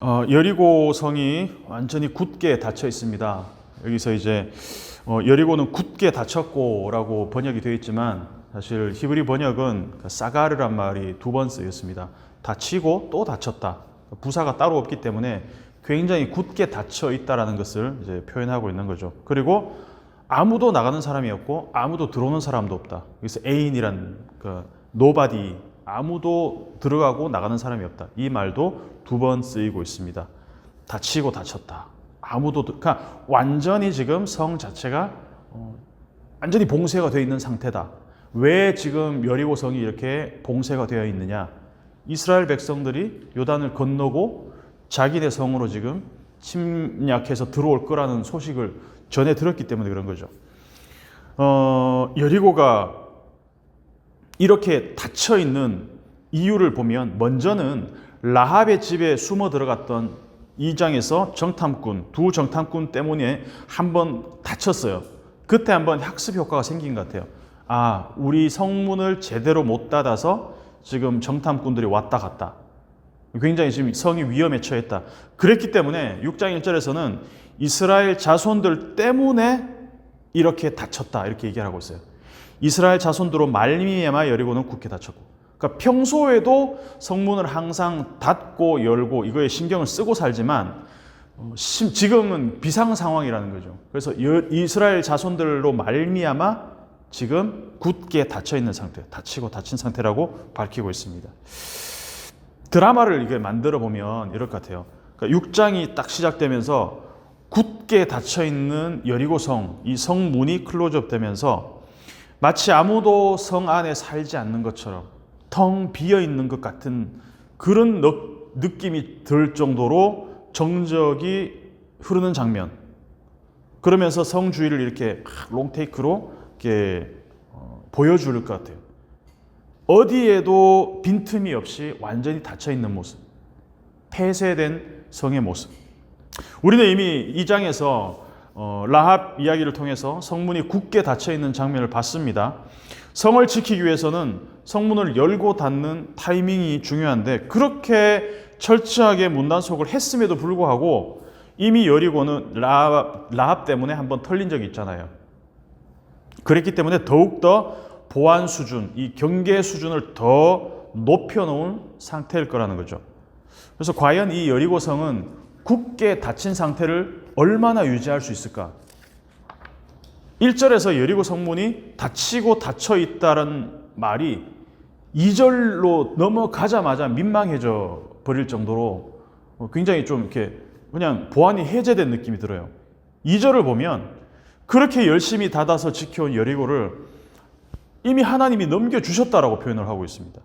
어, 여리고 성이 완전히 굳게 닫혀 있습니다. 여기서 이제 어, 여리고는 굳게 닫혔고라고 번역이 되어 있지만 사실 히브리 번역은 그 사가르란 말이 두 번 쓰였습니다. 닫히고 또 닫혔다. 부사가 따로 없기 때문에 굉장히 굳게 닫혀 있다라는 것을 이제 표현하고 있는 거죠. 그리고 아무도 나가는 사람이 없고 아무도 들어오는 사람도 없다. 여기서 애인이란 그 노바디 아무도 들어가고 나가는 사람이 없다. 이 말도 두 번 쓰이고 있습니다. 닫히고 닫혔다. 아무도 들- 그러니까 완전히 지금 성 자체가 어, 완전히 봉쇄가 되어 있는 상태다. 왜 지금 여리고 성이 이렇게 봉쇄가 되어 있느냐? 이스라엘 백성들이 요단을 건너고 자기네 성으로 지금 침략해서 들어올 거라는 소식을 전해 들었기 때문에 그런 거죠. 어, 여리고가 이렇게 닫혀 있는 이유를 보면 먼저는 라합의 집에 숨어 들어갔던 이장에서 정탐꾼 두 정탐꾼 때문에 한번 다쳤어요. 그때 한번 학습 효과가 생긴 것 같아요. 아, 우리 성문을 제대로 못 닫아서 지금 정탐꾼들이 왔다 갔다. 굉장히 지금 성이 위험에 처했다. 그랬기 때문에 6장 1절에서는 이스라엘 자손들 때문에 이렇게 다쳤다. 이렇게 얘기를 하고 있어요. 이스라엘 자손들로 말미암아 여리고는 굳게 닫혔고. 그러니까 평소에도 성문을 항상 닫고 열고 이거에 신경을 쓰고 살지만 어, 심- 지금은 비상 상황이라는 거죠. 그래서 여- 이스라엘 자손들로 말미암아 지금 굳게 닫혀 있는 상태, 닫히고 닫힌 상태라고 밝히고 있습니다. 드라마를 이게 만들어 보면 이럴 것 같아요. 그러니까 6장이 딱 시작되면서 굳게 닫혀 있는 여리고성, 이 성문이 클로즈업 되면서 마치 아무도 성 안에 살지 않는 것처럼 텅 비어 있는 것 같은 그런 느- 느낌이 들 정도로 정적이 흐르는 장면. 그러면서 성 주위를 이렇게 막 롱테이크로 이렇게 어, 보여줄 것 같아요. 어디에도 빈틈이 없이 완전히 닫혀 있는 모습. 폐쇄된 성의 모습. 우리는 이미 이 장에서 어, 라합 이야기를 통해서 성문이 굳게 닫혀 있는 장면을 봤습니다. 성을 지키기 위해서는 성문을 열고 닫는 타이밍이 중요한데 그렇게 철저하게 문단속을 했음에도 불구하고 이미 여리고는 라합, 라합 때문에 한번 털린 적이 있잖아요. 그랬기 때문에 더욱더 보안 수준, 이 경계 수준을 더 높여놓은 상태일 거라는 거죠. 그래서 과연 이 여리고성은 굳게 닫힌 상태를 얼마나 유지할 수 있을까? 1절에서 여리고 성문이 닫히고 닫혀 있다는 말이 2절로 넘어가자마자 민망해져 버릴 정도로 어, 굉장히 좀 이렇게 그냥 보안이 해제된 느낌이 들어요. 2절을 보면 그렇게 열심히 닫아서 지켜온 여리고를 이미 하나님이 넘겨주셨다라고 표현을 하고 있습니다.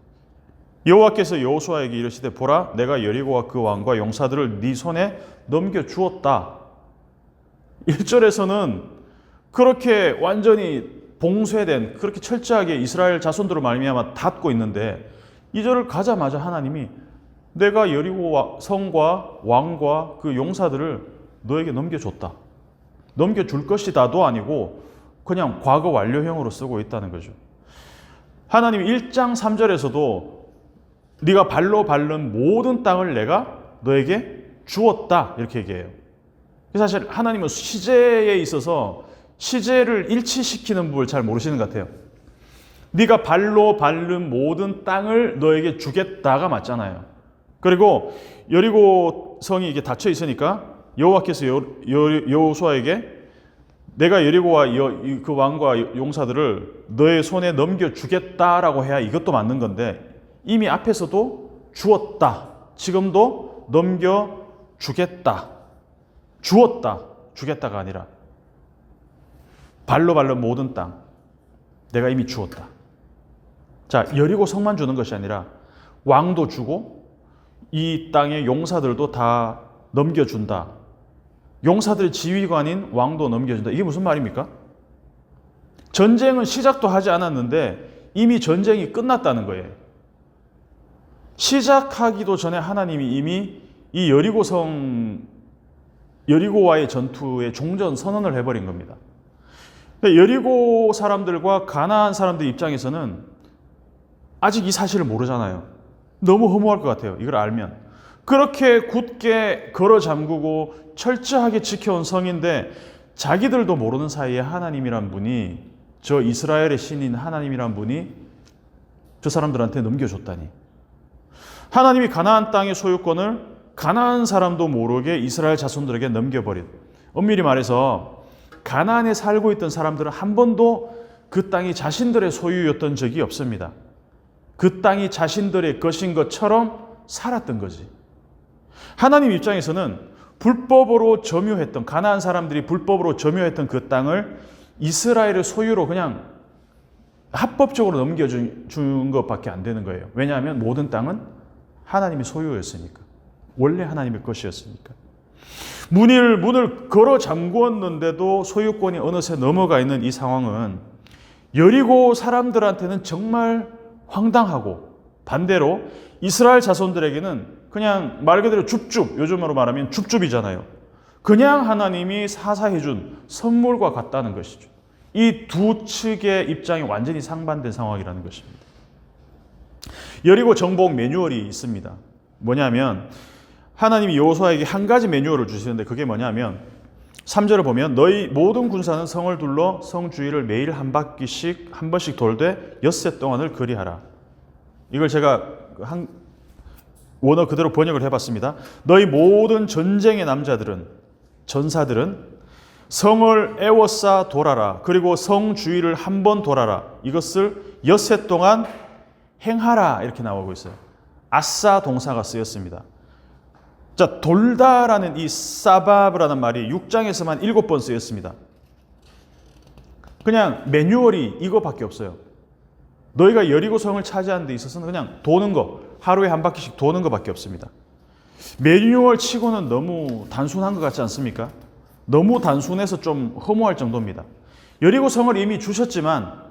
여호와께서 여호수아에게 이르시되 보라 내가 여리고와 그 왕과 용사들을 네 손에 넘겨 주었다. 1절에서는 그렇게 완전히 봉쇄된 그렇게 철저하게 이스라엘 자손들을 말미암아 닫고 있는데 2절을 가자마자 하나님이 내가 여리고 성과 왕과 그 용사들을 너에게 넘겨 줬다. 넘겨 줄 것이다도 아니고 그냥 과거 완료형으로 쓰고 있다는 거죠. 하나님이 1장 3절에서도 네가 발로 밟는 모든 땅을 내가 너에게 주었다 이렇게 얘기해요. 사실 하나님은 시제에 있어서 시제를 일치시키는 법을 잘 모르시는 것 같아요. 네가 발로 밟는 모든 땅을 너에게 주겠다가 맞잖아요. 그리고 여리고 성이 이게 닫혀 있으니까 여호와께서 여호수아에게 내가 여리고와 여- 이- 그 왕과 용사들을 너의 손에 넘겨 주겠다라고 해야 이것도 맞는 건데 이미 앞에서도 주었다. 지금도 넘겨 주겠다. 주었다. 주겠다가 아니라 발로 밟는 모든 땅 내가 이미 주었다. 자, 여리고 성만 주는 것이 아니라 왕도 주고 이 땅의 용사들도 다 넘겨준다. 용사들 지휘관인 왕도 넘겨준다. 이게 무슨 말입니까? 전쟁은 시작도 하지 않았는데 이미 전쟁이 끝났다는 거예요. 시작하기도 전에 하나님이 이미 이 여리고성 여리고와의 전투에 종전 선언을 해버린 겁니다. 여리고 사람들과 가나안 사람들 입장에서는 아직 이 사실을 모르잖아요. 너무 허무할 것 같아요. 이걸 알면. 그렇게 굳게 걸어 잠그고 철저하게 지켜온 성인데 자기들도 모르는 사이에 하나님이란 분이 저 이스라엘의 신인 하나님이란 분이 저 사람들한테 넘겨줬다니. 하나님이 가나안 땅의 소유권을 가나안 사람도 모르게 이스라엘 자손들에게 넘겨버린. 엄밀히 말해서 가나안에 살고 있던 사람들은 한 번도 그 땅이 자신들의 소유였던 적이 없습니다. 그 땅이 자신들의 것인 것처럼 살았던 거지. 하나님 입장에서는 불법으로 점유했던 가나안 사람들이 불법으로 점유했던 그 땅을 이스라엘의 소유로 그냥 합법적으로 넘겨준 준 것밖에 안 되는 거예요. 왜냐하면 모든 땅은 하나님의 소유였으니까. 원래 하나님의 것이었으니까. 문을, 문을 걸어 잠그었는데도 소유권이 어느새 넘어가 있는 이 상황은 여리고 사람들한테는 정말 황당하고 반대로 이스라엘 자손들에게는 그냥 말 그대로 줍줍, 요즘으로 말하면 줍줍이잖아요. 그냥 하나님이 사사해준 선물과 같다는 것이죠. 이 두 측의 입장이 완전히 상반된 상황이라는 것입니다. 여리고 정복 매뉴얼이 있습니다. 뭐냐면 하나님이 여호수아에게 한 가지 매뉴얼을 주시는데 그게 뭐냐면 3절을 보면 너희 모든 군사는 성을 둘러 성 주위를 매일 한 바퀴씩 한 번씩 돌되 엿새 동안을 그리하라. 이걸 제가 한 원어 그대로 번역을 해봤습니다. 너희 모든 전쟁의 남자들은 전사들은 성을 애워싸 돌아라. 그리고 성 주위를 한 번 돌아라. 이것을 엿새 동안 행하라 이렇게 나오고 있어요. 아싸 동사가 쓰였습니다. 자, 돌다라는 이 사바브라는 말이 6장에서만 7번 쓰였습니다. 그냥 매뉴얼이 이거밖에 없어요. 너희가 여리고 성을 차지하는 데 있어서는 그냥 도는 거, 하루에 한 바퀴씩 도는 것밖에 없습니다. 매뉴얼 치고는 너무 단순한 것 같지 않습니까? 너무 단순해서 좀 허무할 정도입니다. 여리고 성을 이미 주셨지만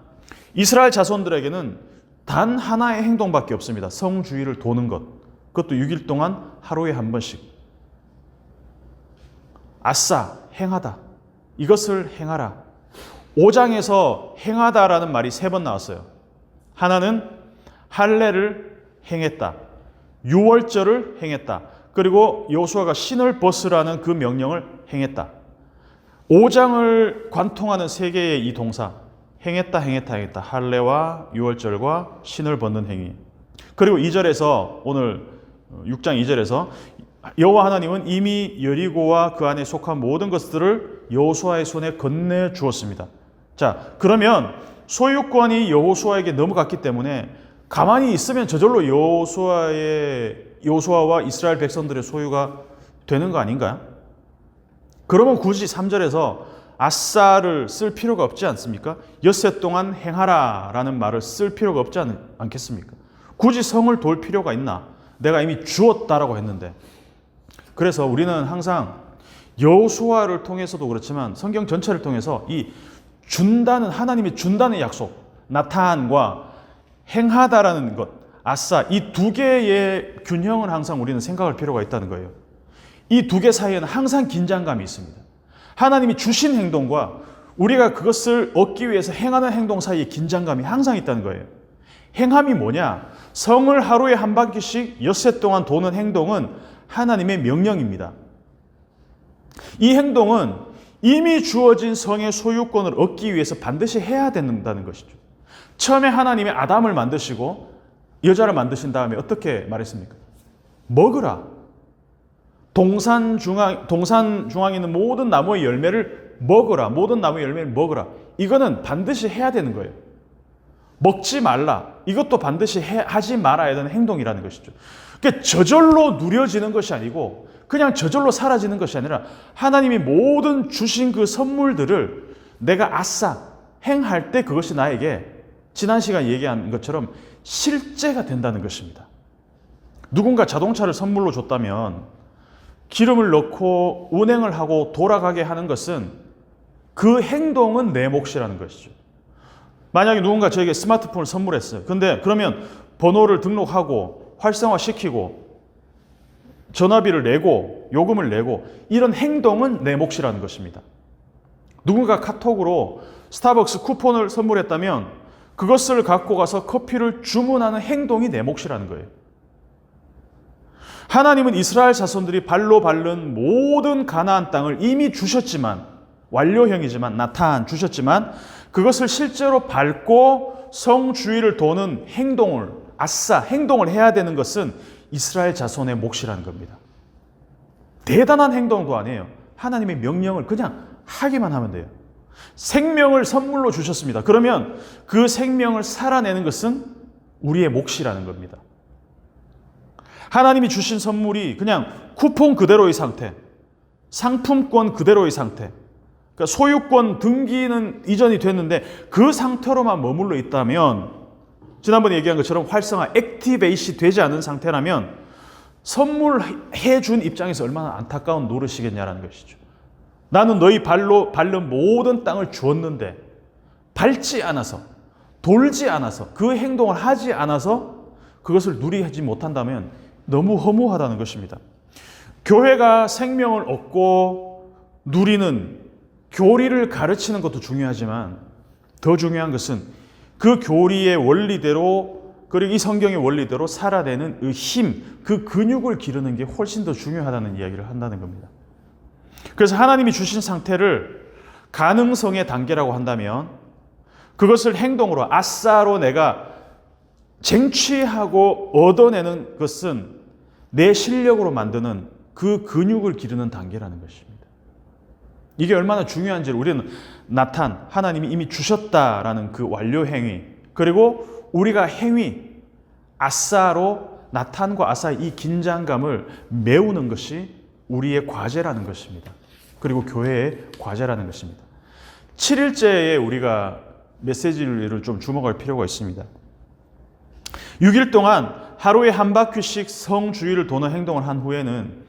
이스라엘 자손들에게는 단 하나의 행동밖에 없습니다. 성 주위를 도는 것. 그것도 6일 동안 하루에 한 번씩. 아싸, 행하다. 이것을 행하라. 5장에서 행하다라는 말이 세 번 나왔어요. 하나는 할례를 행했다. 유월절을 행했다. 그리고 요수아가 신을 벗으라는 그 명령을 행했다. 5장을 관통하는 세 개의 이 동사 행했다 행했다 행했다 할례와 유월절과 신을 벗는 행위. 그리고 2절에서 오늘 6장 2절에서 여호와 하나님은 이미 여리고와 그 안에 속한 모든 것들을 여호수아의 손에 건네 주었습니다. 자, 그러면 소유권이 여호수아에게 넘어갔기 때문에 가만히 있으면 저절로 여호수아의 여호수아와 이스라엘 백성들의 소유가 되는 거 아닌가요? 그러면 굳이 3절에서 아싸를 쓸 필요가 없지 않습니까? 엿새 동안 행하라라는 말을 쓸 필요가 없지 않, 않겠습니까? 굳이 성을 돌 필요가 있나? 내가 이미 주었다라고 했는데. 그래서 우리는 항상 여호수아를 통해서도 그렇지만 성경 전체를 통해서 이 준다는 하나님이 준다는 약속, 나타안과 행하다라는 것, 아싸 이 두 개의 균형을 항상 우리는 생각할 필요가 있다는 거예요. 이 두 개 사이에는 항상 긴장감이 있습니다. 하나님이 주신 행동과 우리가 그것을 얻기 위해서 행하는 행동 사이에 긴장감이 항상 있다는 거예요. 행함이 뭐냐? 성을 하루에 한 바퀴씩 엿새 동안 도는 행동은 하나님의 명령입니다. 이 행동은 이미 주어진 성의 소유권을 얻기 위해서 반드시 해야 된다는 것이죠. 처음에 하나님이 아담을 만드시고 여자를 만드신 다음에 어떻게 말했습니까? 먹으라. 동산 중앙, 동산 중앙에 있는 모든 나무의 열매를 먹으라. 모든 나무의 열매를 먹으라. 이거는 반드시 해야 되는 거예요. 먹지 말라. 이것도 반드시 해, 하지 말아야 되는 행동이라는 것이죠. 그러니까 저절로 누려지는 것이 아니고 그냥 저절로 사라지는 것이 아니라 하나님이 모든 주신 그 선물들을 내가 아싸 행할 때 그것이 나에게 지난 시간 얘기한 것처럼 실제가 된다는 것입니다. 누군가 자동차를 선물로 줬다면 기름을 넣고 운행을 하고 돌아가게 하는 것은 그 행동은 내 몫이라는 것이죠. 만약에 누군가 저에게 스마트폰을 선물했어요. 근데 그러면 번호를 등록하고 활성화시키고 전화비를 내고 요금을 내고 이런 행동은 내 몫이라는 것입니다. 누군가 카톡으로 스타벅스 쿠폰을 선물했다면 그것을 갖고 가서 커피를 주문하는 행동이 내 몫이라는 거예요. 하나님은 이스라엘 자손들이 발로 밟는 모든 가나안 땅을 이미 주셨지만 완료형이지만 나타난 주셨지만 그것을 실제로 밟고 성 주위를 도는 행동을 아싸 행동을 해야 되는 것은 이스라엘 자손의 몫이라는 겁니다. 대단한 행동도 아니에요. 하나님의 명령을 그냥 하기만 하면 돼요. 생명을 선물로 주셨습니다. 그러면 그 생명을 살아내는 것은 우리의 몫이라는 겁니다. 하나님이 주신 선물이 그냥 쿠폰 그대로의 상태, 상품권 그대로의 상태, 그러니까 소유권 등기는 이전이 됐는데 그 상태로만 머물러 있다면 지난번에 얘기한 것처럼 활성화, 액티베이시 되지 않은 상태라면 선물해 준 입장에서 얼마나 안타까운 노릇이겠냐라는 것이죠. 나는 너희 발로 밟는 모든 땅을 주었는데 밟지 않아서 돌지 않아서 그 행동을 하지 않아서 그것을 누리하지 못한다면 너무 허무하다는 것입니다. 교회가 생명을 얻고 누리는 교리를 가르치는 것도 중요하지만 더 중요한 것은 그 교리의 원리대로 그리고 이 성경의 원리대로 살아내는 그 힘, 그 근육을 기르는 게 훨씬 더 중요하다는 이야기를 한다는 겁니다. 그래서 하나님이 주신 상태를 가능성의 단계라고 한다면 그것을 행동으로 아싸로 내가 쟁취하고 얻어내는 것은 내 실력으로 만드는 그 근육을 기르는 단계라는 것입니다. 이게 얼마나 중요한지를 우리는 나탄, 하나님이 이미 주셨다라는 그 완료 행위, 그리고 우리가 행위, 아싸로 나탄과 아싸의 이 긴장감을 메우는 것이 우리의 과제라는 것입니다. 그리고 교회의 과제라는 것입니다. 7일째에 우리가 메시지를 좀 주목할 필요가 있습니다. 6일 동안 하루에 한 바퀴씩 성 주위를 도는 행동을 한 후에는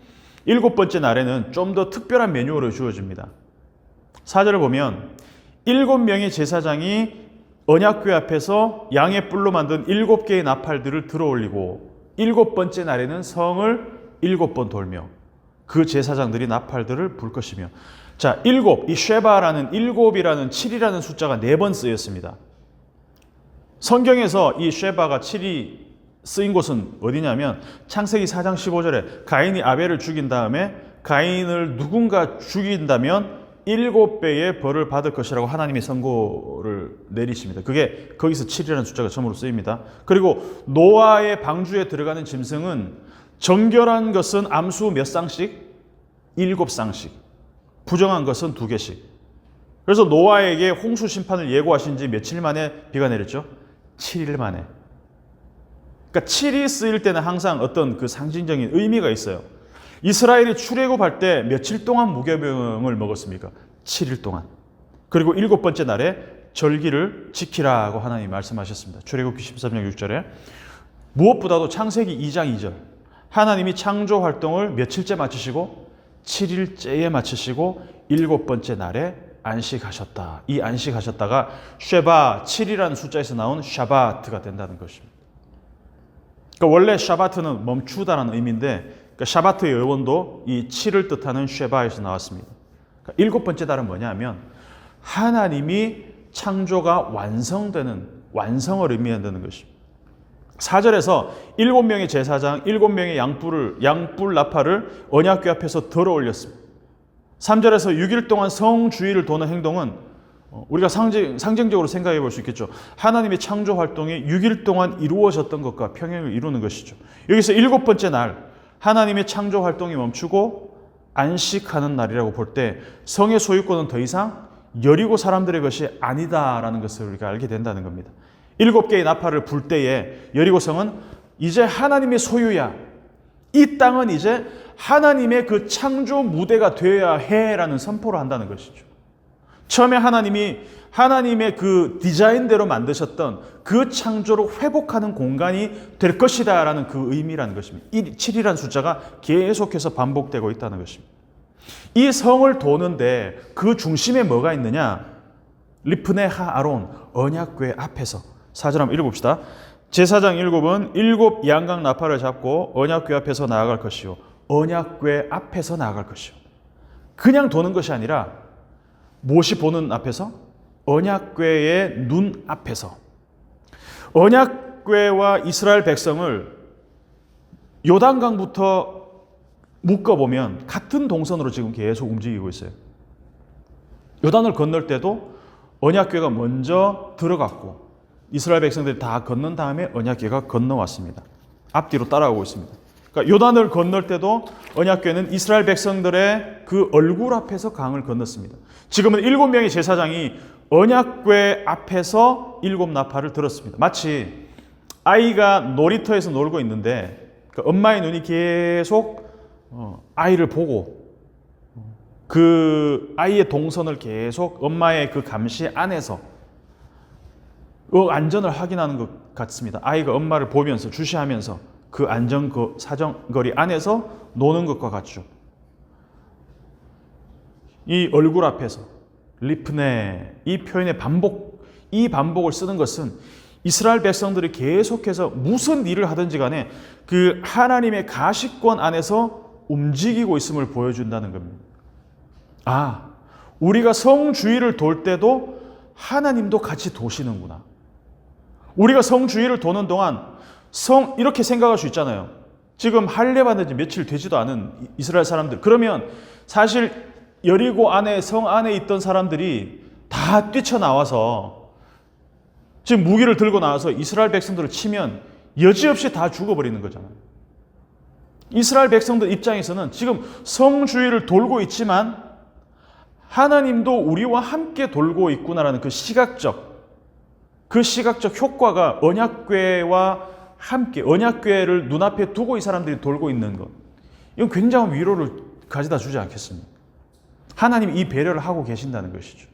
일곱 번째 날에는 좀 더 특별한 매뉴얼을 주어집니다. 사절을 보면 일곱 명의 제사장이 언약궤 앞에서 양의 뿔로 만든 일곱 개의 나팔들을 들어 올리고 일곱 번째 날에는 성을 일곱 번 돌며 그 제사장들이 나팔들을 불 것이며 자 일곱 이 쉐바라는 일곱이라는 칠이라는 숫자가 네 번 쓰였습니다. 성경에서 이 쉐바가 칠이 쓰인 곳은 어디냐면 창세기 4장 15절에 가인이 아벨을 죽인 다음에 가인을 누군가 죽인다면 일곱 배의 벌을 받을 것이라고 하나님이 선고를 내리십니다. 그게 거기서 7이라는 숫자가 처음으로 쓰입니다. 그리고 노아의 방주에 들어가는 짐승은 정결한 것은 암수 몇 쌍씩? 일곱 쌍씩. 부정한 것은 두 개씩. 그래서 노아에게 홍수 심판을 예고하신 지 며칠 만에 비가 내렸죠? 7일 만에. 그러니까 7이 쓰일 때는 항상 어떤 그 상징적인 의미가 있어요. 이스라엘이 출애굽할 때 며칠 동안 무교병을 먹었습니까? 7일 동안. 그리고 일곱 번째 날에 절기를 지키라고 하나님이 말씀하셨습니다. 출애굽기 13장 6절에 무엇보다도 창세기 2장 2절 하나님이 창조 활동을 며칠째 마치시고 7일째에 마치시고 일곱 번째 날에 안식하셨다. 이 안식하셨다가 쉐바 7이라는 숫자에서 나온 샤바트가 된다는 것입니다. 그러니까 원래 샤바트는 멈추다라는 의미인데 그러니까 샤바트의 어원도 이 7을 뜻하는 쉐바에서 나왔습니다. 그러니까 일곱 번째 달은 뭐냐면 하나님이 창조가 완성되는 완성을 의미한다는 것입니다. 4절에서 일곱 명의 제사장, 일곱 명의 양뿔을 양뿔 나팔을 언약궤 앞에서 들어 올렸습니다. 3절에서 6일 동안 성 주위를 도는 행동은 어, 우리가 상징, 상징적으로 생각해 볼 수 있겠죠. 하나님의 창조 활동이 6일 동안 이루어졌던 것과 평행을 이루는 것이죠. 여기서 일곱 번째 날, 하나님의 창조 활동이 멈추고 안식하는 날이라고 볼 때 성의 소유권은 더 이상 여리고 사람들의 것이 아니다라는 것을 우리가 알게 된다는 겁니다. 일곱 개의 나팔을 불 때에 여리고 성은 이제 하나님의 소유야. 이 땅은 이제 하나님의 그 창조 무대가 되어야 해라는 선포를 한다는 것이죠. 처음에 하나님이 하나님의 그 디자인대로 만드셨던 그 창조를 회복하는 공간이 될 것이다 라는 그 의미라는 것입니다. 7이라는 숫자가 계속해서 반복되고 있다는 것입니다. 이 성을 도는데 그 중심에 뭐가 있느냐? 리프네 하 아론 언약궤 앞에서 사절 한번 읽어봅시다. 제사장 일곱은 일곱 양각 나팔을 잡고 언약궤 앞에서 나아갈 것이요 언약궤 앞에서 나아갈 것이요 그냥 도는 것이 아니라 무엇이 보는 앞에서 언약궤의 눈 앞에서 언약궤와 이스라엘 백성을 요단강부터 묶어보면 같은 동선으로 지금 계속 움직이고 있어요. 요단을 건널 때도 언약궤가 먼저 들어갔고 이스라엘 백성들이 다 건넌 다음에 언약궤가 건너왔습니다. 앞뒤로 따라오고 있습니다. 그러니까 요단을 건널 때도 언약궤는 이스라엘 백성들의 그 얼굴 앞에서 강을 건넜습니다. 지금은 일곱 명의 제사장이 언약궤 앞에서 일곱 나팔을 들었습니다. 마치 아이가 놀이터에서 놀고 있는데 그 엄마의 눈이 계속 어, 아이를 보고 그 아이의 동선을 계속 엄마의 그 감시 안에서 그 안전을 확인하는 것 같습니다. 아이가 엄마를 보면서 주시하면서 그 안전 그 사정거리 안에서 노는 것과 같죠. 이 얼굴 앞에서 리프네 이 표현의 반복 이 반복을 쓰는 것은 이스라엘 백성들이 계속해서 무슨 일을 하든지 간에 그 하나님의 가시권 안에서 움직이고 있음을 보여준다는 겁니다. 아, 우리가 성주의를 돌 때도 하나님도 같이 도시는구나. 우리가 성주의를 도는 동안 성 이렇게 생각할 수 있잖아요. 지금 할례 받은 지 며칠 되지도 않은 이스라엘 사람들. 그러면 사실 여리고 안에 성 안에 있던 사람들이 다 뛰쳐나와서 지금 무기를 들고 나와서 이스라엘 백성들을 치면 여지없이 다 죽어버리는 거잖아요. 이스라엘 백성들 입장에서는 지금 성주의를 돌고 있지만 하나님도 우리와 함께 돌고 있구나라는 그 시각적 그 시각적 효과가 언약궤와 함께 언약궤를 눈앞에 두고 이 사람들이 돌고 있는 것. 이건 굉장한 위로를 가져다 주지 않겠습니까? 하나님 이 배려를 하고 계신다는 것이죠.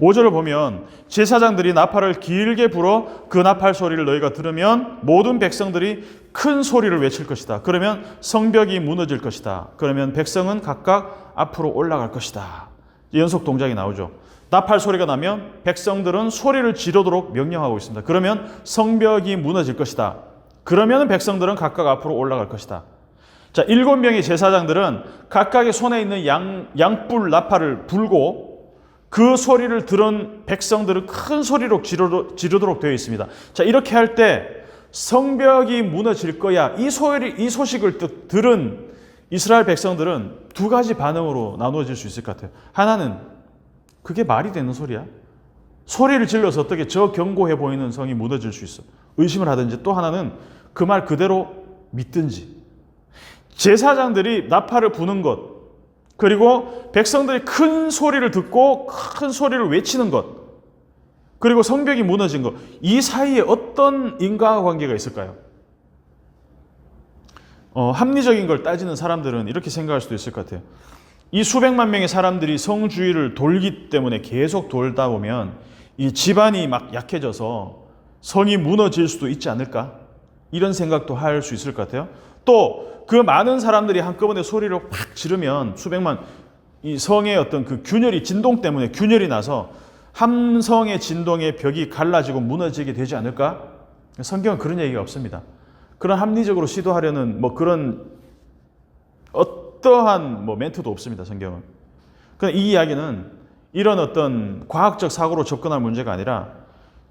5절을 보면 제사장들이 나팔을 길게 불어 그 나팔 소리를 너희가 들으면 모든 백성들이 큰 소리를 외칠 것이다. 그러면 성벽이 무너질 것이다. 그러면 백성은 각각 앞으로 올라갈 것이다. 연속 동작이 나오죠. 나팔 소리가 나면 백성들은 소리를 지르도록 명령하고 있습니다. 그러면 성벽이 무너질 것이다. 그러면 백성들은 각각 앞으로 올라갈 것이다. 자, 일곱 명의 제사장들은 각각의 손에 있는 양, 양뿔 나팔을 불고 그 소리를 들은 백성들은 큰 소리로 지르도, 지르도록 되어 있습니다. 자, 이렇게 할 때 성벽이 무너질 거야. 이 소리, 이 소식을 듣, 들은 이스라엘 백성들은 두 가지 반응으로 나누어질 수 있을 것 같아요. 하나는 그게 말이 되는 소리야? 소리를 질러서 어떻게 저 견고해 보이는 성이 무너질 수 있어? 의심을 하든지 또 하나는 그 말 그대로 믿든지. 제사장들이 나팔을 부는 것, 그리고 백성들이 큰 소리를 듣고 큰 소리를 외치는 것, 그리고 성벽이 무너진 것, 이 사이에 어떤 인과관계가 있을까요? 어, 합리적인 걸 따지는 사람들은 이렇게 생각할 수도 있을 것 같아요. 이 수백만 명의 사람들이 성주의를 돌기 때문에 계속 돌다 보면 이 집안이 막 약해져서 성이 무너질 수도 있지 않을까? 이런 생각도 할 수 있을 것 같아요. 또 그 많은 사람들이 한꺼번에 소리를 확 지르면 수백만 이 성의 어떤 그 균열이 진동 때문에 균열이 나서 함성의 진동의 벽이 갈라지고 무너지게 되지 않을까? 성경은 그런 얘기가 없습니다. 그런 합리적으로 시도하려는 뭐 그런 어 떠한 뭐 멘트도 없습니다. 성경은. 그이 이야기는 이런 어떤 과학적 사고로 접근할 문제가 아니라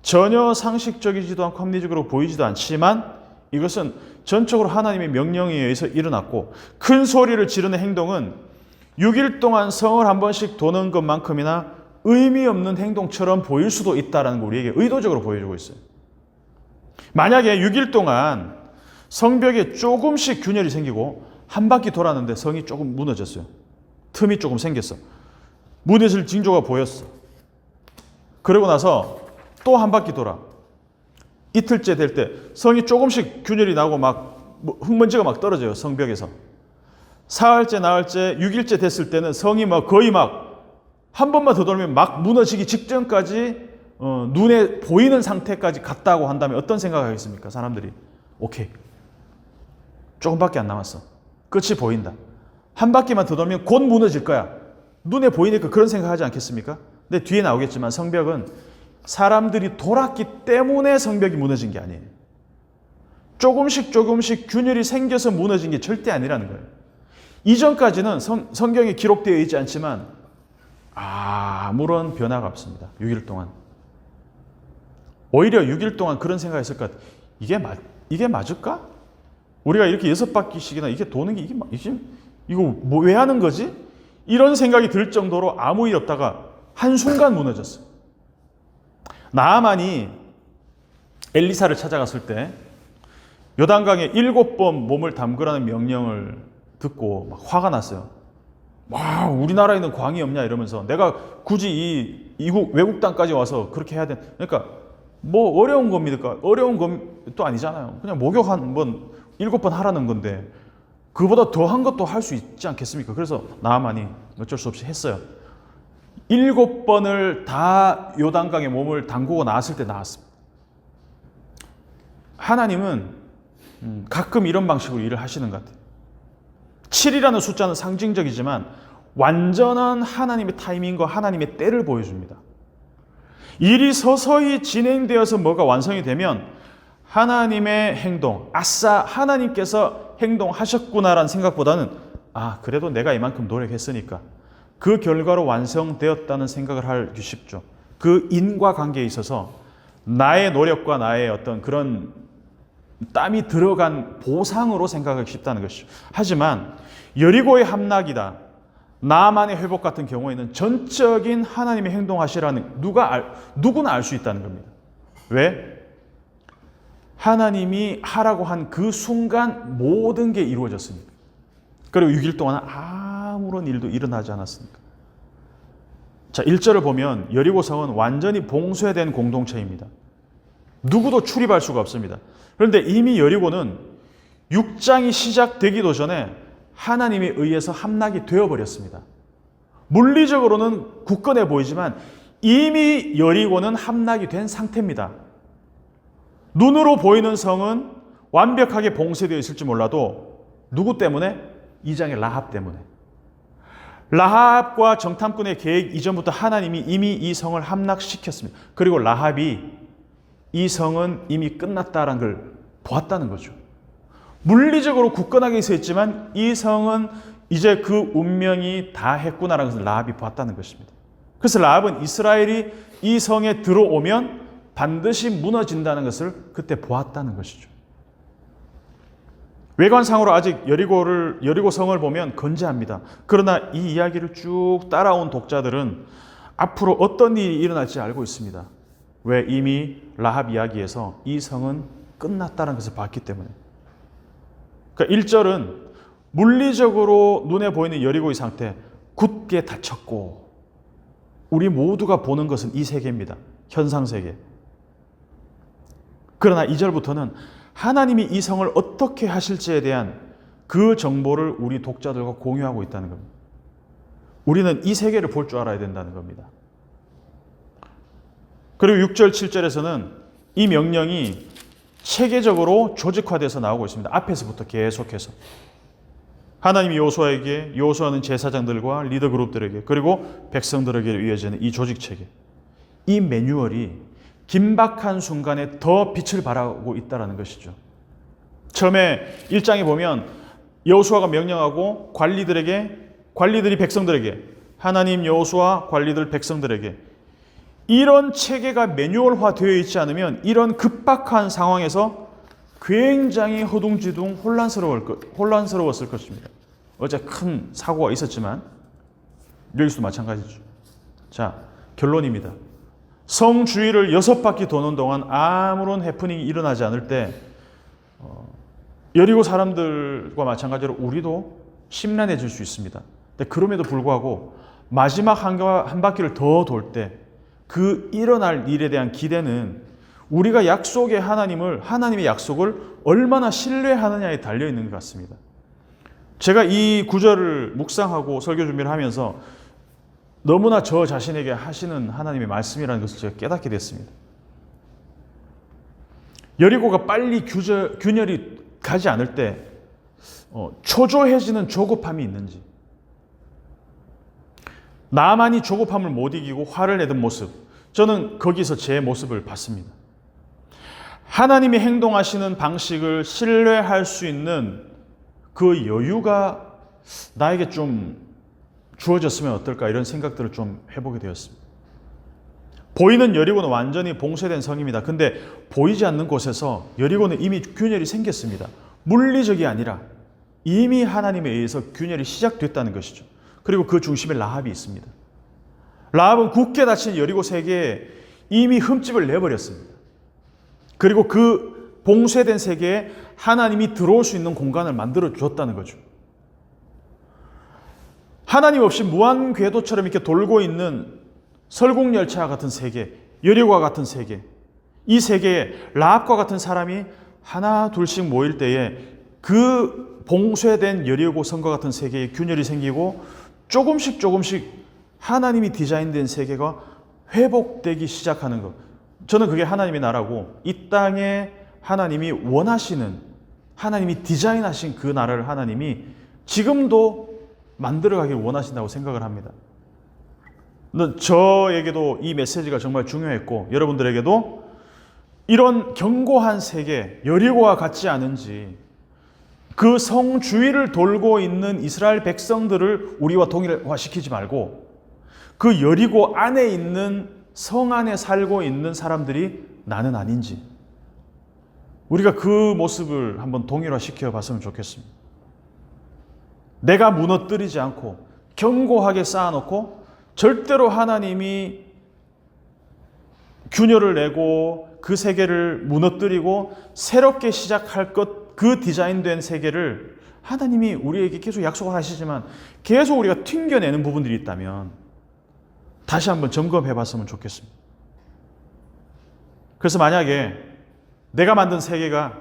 전혀 상식적이지도 않고 합리적으로 보이지도 않지만 이것은 전적으로 하나님의 명령에 의해서 일어났고 큰 소리를 지르는 행동은 6일 동안 성을 한 번씩 도는 것만큼이나 의미 없는 행동처럼 보일 수도 있다는 걸 우리에게 의도적으로 보여주고 있어요. 만약에 6일 동안 성벽에 조금씩 균열이 생기고 한 바퀴 돌았는데 성이 조금 무너졌어요. 틈이 조금 생겼어. 무너질 징조가 보였어. 그러고 나서 또 한 바퀴 돌아. 이틀째 될 때 성이 조금씩 균열이 나고 막뭐 흙먼지가 막 떨어져요. 성벽에서. 사흘째, 나흘째, 6일째 됐을 때는 성이 막 거의 막 한 번만 더 돌면 막 무너지기 직전까지 어, 눈에 보이는 상태까지 갔다고 한다면 어떤 생각하겠습니까? 사람들이. 오케이. 조금밖에 안 남았어. 끝이 보인다. 한 바퀴만 더 돌면 곧 무너질 거야. 눈에 보이니까 그런 생각하지 않겠습니까? 근데 뒤에 나오겠지만 성벽은 사람들이 돌았기 때문에 성벽이 무너진 게 아니에요. 조금씩 조금씩 균열이 생겨서 무너진 게 절대 아니라는 거예요. 이전까지는 성, 성경에 기록되어 있지 않지만 아무런 변화가 없습니다. 6일 동안. 오히려 6일 동안 그런 생각을 했을 것 같아요. 이게, 맞, 이게 맞을까? 우리가 이렇게 여섯 바퀴씩이나 이게 도는 게 이게 막- 이게 이거 뭐 왜 하는 거지? 이런 생각이 들 정도로 아무 일 없다가 한순간 무너졌어요. 나아만이 엘리사를 찾아갔을 때 요단강에 일곱 번 몸을 담그라는 명령을 듣고 막 화가 났어요. 와, 우리나라에 는 광이 없냐 이러면서 내가 굳이 이 이국 외국 땅까지 와서 그렇게 해야 돼. 그러니까 뭐 어려운 겁니까? 어려운 것도 아니잖아요. 그냥 목욕 한번 일곱 번 하라는 건데 그보다 더 한 것도 할 수 있지 않겠습니까? 그래서 나만이 어쩔 수 없이 했어요. 일곱 번을 다 요단강에 몸을 담그고 나왔을 때 나왔습니다. 하나님은 음, 가끔 이런 방식으로 일을 하시는 것 같아요. 7이라는 숫자는 상징적이지만 완전한 하나님의 타이밍과 하나님의 때를 보여줍니다. 일이 서서히 진행되어서 뭐가 완성이 되면 하나님의 행동, 아싸, 하나님께서 행동하셨구나라는 생각보다는 아, 그래도 내가 이만큼 노력했으니까 그 결과로 완성되었다는 생각을 하기 쉽죠. 그 인과 관계에 있어서 나의 노력과 나의 어떤 그런 땀이 들어간 보상으로 생각하기 쉽다는 것이죠. 하지만 여리고의 함락이다. 나만의 회복 같은 경우에는 전적인 하나님의 행동하시라는 누가 알, 누구나 알 수 있다는 겁니다. 왜? 하나님이 하라고 한 그 순간 모든 게 이루어졌으니까. 그리고 6일 동안 아무런 일도 일어나지 않았으니까. 자, 1절을 보면 여리고성은 완전히 봉쇄된 공동체입니다. 누구도 출입할 수가 없습니다. 그런데 이미 여리고는 6장이 시작되기도 전에 하나님에 의해서 함락이 되어버렸습니다. 물리적으로는 굳건해 보이지만 이미 여리고는 함락이 된 상태입니다. 눈으로 보이는 성은 완벽하게 봉쇄되어 있을지 몰라도 누구 때문에? 이장의 라합 때문에. 라합과 정탐꾼의 계획 이전부터 하나님이 이미 이 성을 함락시켰습니다. 그리고 라합이 이 성은 이미 끝났다라는 걸 보았다는 거죠. 물리적으로 굳건하게 서 있지만 이 성은 이제 그 운명이 다 했구나라는 것을 라합이 봤다는 것입니다. 그래서 라합은 이스라엘이 이 성에 들어오면 반드시 무너진다는 것을 그때 보았다는 것이죠. 외관상으로 아직 여리고를 여리고 성을 보면 건재합니다. 그러나 이 이야기를 쭉 따라온 독자들은 앞으로 어떤 일이 일어날지 알고 있습니다. 왜 이미 라합 이야기에서 이 성은 끝났다는 것을 봤기 때문에. 그러니까 1절은 물리적으로 눈에 보이는 여리고의 상태, 굳게 닫혔고, 우리 모두가 보는 것은 이 세계입니다. 현상 세계. 그러나 2절부터는 하나님이 이 성을 어떻게 하실지에 대한 그 정보를 우리 독자들과 공유하고 있다는 겁니다. 우리는 이 세계를 볼 줄 알아야 된다는 겁니다. 그리고 6절, 7절에서는 이 명령이 체계적으로 조직화돼서 나오고 있습니다. 앞에서부터 계속해서. 하나님이 요수아에게, 요수아는 제사장들과 리더 그룹들에게, 그리고 백성들에게 이어지는 이 조직 체계. 이 매뉴얼이 긴박한 순간에 더 빛을 발하고 있다는 것이죠. 처음에 1장에 보면 여호수아가 명령하고 관리들에게 관리들이 백성들에게 하나님 여호수아 관리들 백성들에게 이런 체계가 매뉴얼화 되어 있지 않으면 이런 급박한 상황에서 굉장히 허둥지둥 혼란스러울 것, 혼란스러웠을 것입니다. 어제 큰 사고가 있었지만 여기서도 마찬가지죠. 자, 결론입니다. 성 주위를 여섯 바퀴 도는 동안 아무런 해프닝이 일어나지 않을 때 어, 여리고 사람들과 마찬가지로 우리도 심란해질 수 있습니다. 근데 그럼에도 불구하고 마지막 한, 한 바퀴를 더 돌 때 그 일어날 일에 대한 기대는 우리가 약속의 하나님을 하나님의 약속을 얼마나 신뢰하느냐에 달려 있는 것 같습니다. 제가 이 구절을 묵상하고 설교 준비를 하면서 너무나 저 자신에게 하시는 하나님의 말씀이라는 것을 제가 깨닫게 됐습니다. 여리고가 빨리 규절, 균열이 가지 않을 때 어, 초조해지는 조급함이 있는지 나만이 조급함을 못 이기고 화를 내던 모습 저는 거기서 제 모습을 봤습니다. 하나님이 행동하시는 방식을 신뢰할 수 있는 그 여유가 나에게 좀 주어졌으면 어떨까 이런 생각들을 좀 해보게 되었습니다. 보이는 여리고는 완전히 봉쇄된 성입니다. 근데 보이지 않는 곳에서 여리고는 이미 균열이 생겼습니다. 물리적이 아니라 이미 하나님에 의해서 균열이 시작됐다는 것이죠. 그리고 그 중심에 라합이 있습니다. 라합은 굳게 닫힌 여리고 세계에 이미 흠집을 내버렸습니다. 그리고 그 봉쇄된 세계에 하나님이 들어올 수 있는 공간을 만들어 주었다는 거죠. 하나님 없이 무한 궤도처럼 이렇게 돌고 있는 설국열차 같은 세계, 여리고와 같은 세계, 이 세계에 라합과 같은 사람이 하나 둘씩 모일 때에 그 봉쇄된 여리고 성과 같은 세계에 균열이 생기고 조금씩 조금씩 하나님이 디자인된 세계가 회복되기 시작하는 것. 저는 그게 하나님의 나라고 이 땅에 하나님이 원하시는 하나님이 디자인하신 그 나라를 하나님이 지금도 만들어가길 원하신다고 생각을 합니다. 저에게도 이 메시지가 정말 중요했고 여러분들에게도 이런 견고한 세계 여리고와 같지 않은지 그 성 주위를 돌고 있는 이스라엘 백성들을 우리와 동일화시키지 말고 그 여리고 안에 있는 성 안에 살고 있는 사람들이 나는 아닌지 우리가 그 모습을 한번 동일화시켜 봤으면 좋겠습니다. 내가 무너뜨리지 않고 견고하게 쌓아놓고 절대로 하나님이 균열을 내고 그 세계를 무너뜨리고 새롭게 시작할 것 그 디자인된 세계를 하나님이 우리에게 계속 약속하시지만 계속 우리가 튕겨내는 부분들이 있다면 다시 한번 점검해 봤으면 좋겠습니다. 그래서 만약에 내가 만든 세계가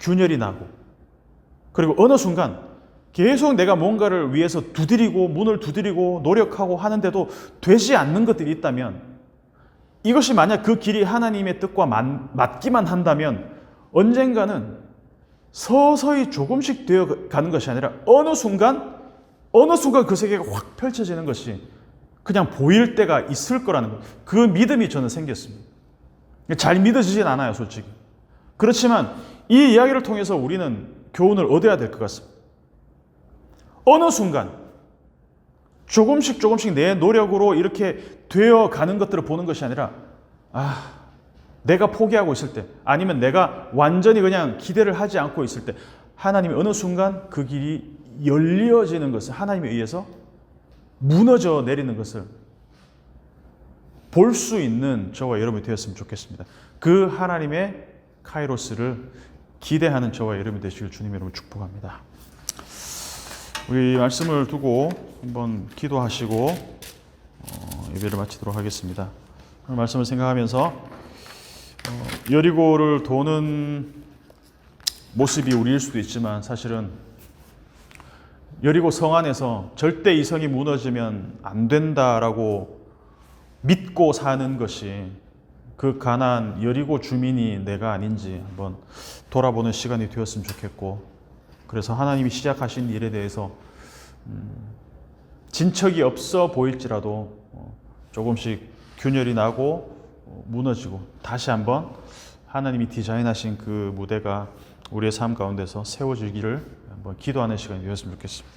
균열이 나고 그리고 어느 순간 계속 내가 뭔가를 위해서 두드리고 문을 두드리고 노력하고 하는데도 되지 않는 것들이 있다면 이것이 만약 그 길이 하나님의 뜻과 맞기만 한다면 언젠가는 서서히 조금씩 되어 가는 것이 아니라 어느 순간 어느 순간 그 세계가 확 펼쳐지는 것이 그냥 보일 때가 있을 거라는 것. 그 믿음이 저는 생겼습니다. 잘 믿어지진 않아요, 솔직히. 그렇지만 이 이야기를 통해서 우리는 교훈을 얻어야 될 것 같습니다. 어느 순간 조금씩 조금씩 내 노력으로 이렇게 되어 가는 것들을 보는 것이 아니라 아, 내가 포기하고 있을 때 아니면 내가 완전히 그냥 기대를 하지 않고 있을 때 하나님이 어느 순간 그 길이 열려지는 것을 하나님에 의해서 무너져 내리는 것을 볼 수 있는 저와 여러분이 되었으면 좋겠습니다. 그 하나님의 카이로스를 기대하는 저와 여러분이 되시길 주님 여러분 축복합니다. 우리 말씀을 두고 한번 기도하시고 어, 예배를 마치도록 하겠습니다. 오늘 말씀을 생각하면서 어, 여리고를 도는 모습이 우리일 수도 있지만 사실은 여리고 성 안에서 절대 이 성이 무너지면 안 된다라고 믿고 사는 것이 그 가난 여리고 주민이 내가 아닌지 한번 돌아보는 시간이 되었으면 좋겠고 그래서 하나님이 시작하신 일에 대해서 음, 진척이 없어 보일지라도 어, 조금씩 균열이 나고 어, 무너지고 다시 한번 하나님이 디자인하신 그 무대가 우리의 삶 가운데서 세워지기를 한번 기도하는 시간이 되었으면 좋겠습니다.